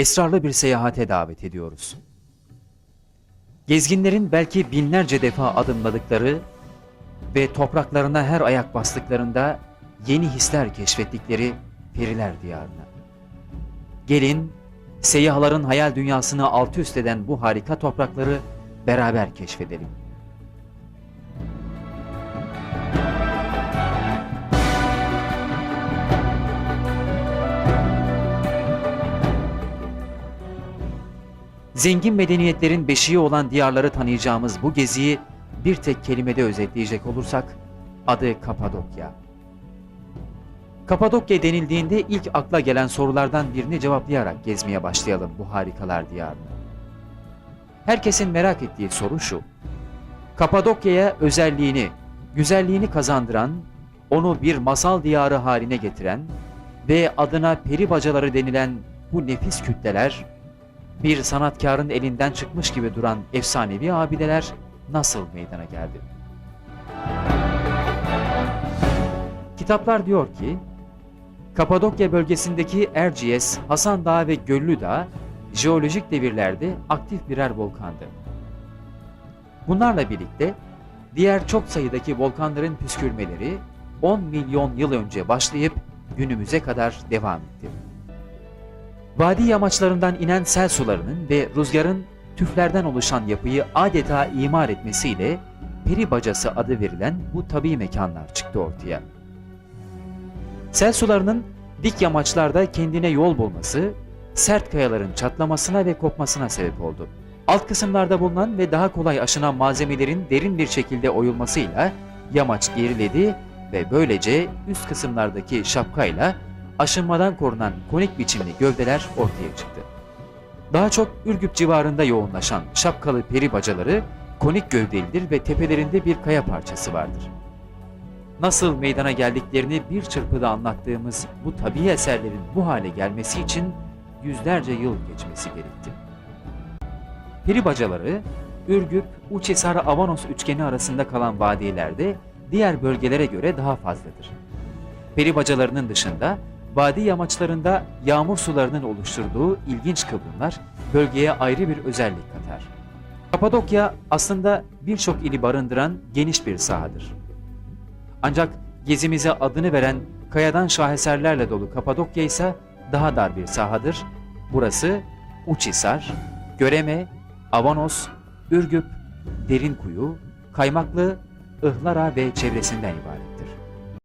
esrarlı bir seyahate davet ediyoruz. Gezginlerin belki binlerce defa adımladıkları ve topraklarına her ayak bastıklarında yeni hisler keşfettikleri periler diyarına. Gelin, seyyahların hayal dünyasını alt üst eden bu harika toprakları beraber keşfedelim. Zengin medeniyetlerin beşiği olan diyarları tanıyacağımız bu geziyi bir tek kelimede özetleyecek olursak adı Kapadokya. Kapadokya denildiğinde ilk akla gelen sorulardan birini cevaplayarak gezmeye başlayalım bu harikalar diyarını. Herkesin merak ettiği soru şu. Kapadokya'ya özelliğini, güzelliğini kazandıran, onu bir masal diyarı haline getiren ve adına peri bacaları denilen bu nefis kütleler, bir sanatkarın elinden çıkmış gibi duran efsanevi abideler nasıl meydana geldi? Kitaplar diyor ki, Kapadokya bölgesindeki Erciyes, Hasan Dağı ve Göllü Dağı jeolojik devirlerde aktif birer volkandı. Bunlarla birlikte diğer çok sayıdaki volkanların püskürmeleri 10 milyon yıl önce başlayıp günümüze kadar devam etti. Vadi yamaçlarından inen sel sularının ve rüzgarın tüflerden oluşan yapıyı adeta imar etmesiyle peri bacası adı verilen bu tabi mekanlar çıktı ortaya. Sel sularının dik yamaçlarda kendine yol bulması, sert kayaların çatlamasına ve kopmasına sebep oldu. Alt kısımlarda bulunan ve daha kolay aşınan malzemelerin derin bir şekilde oyulmasıyla yamaç geriledi ve böylece üst kısımlardaki şapkayla aşınmadan korunan konik biçimli gövdeler ortaya çıktı. Daha çok Ürgüp civarında yoğunlaşan şapkalı peri bacaları konik gövdelidir ve tepelerinde bir kaya parçası vardır. Nasıl meydana geldiklerini bir çırpıda anlattığımız bu tabii eserlerin bu hale gelmesi için yüzlerce yıl geçmesi gerekti. Peri bacaları, Ürgüp, Uçhisar, Avanos üçgeni arasında kalan vadilerde diğer bölgelere göre daha fazladır. Peri bacalarının dışında vadi yamaçlarında yağmur sularının oluşturduğu ilginç kıvrımlar bölgeye ayrı bir özellik katar. Kapadokya aslında birçok ili barındıran geniş bir sahadır. Ancak gezimize adını veren kayadan şaheserlerle dolu Kapadokya ise daha dar bir sahadır. Burası Uçhisar, Göreme, Avanos, Ürgüp, Derinkuyu, Kaymaklı, Ihlara ve çevresinden ibaret.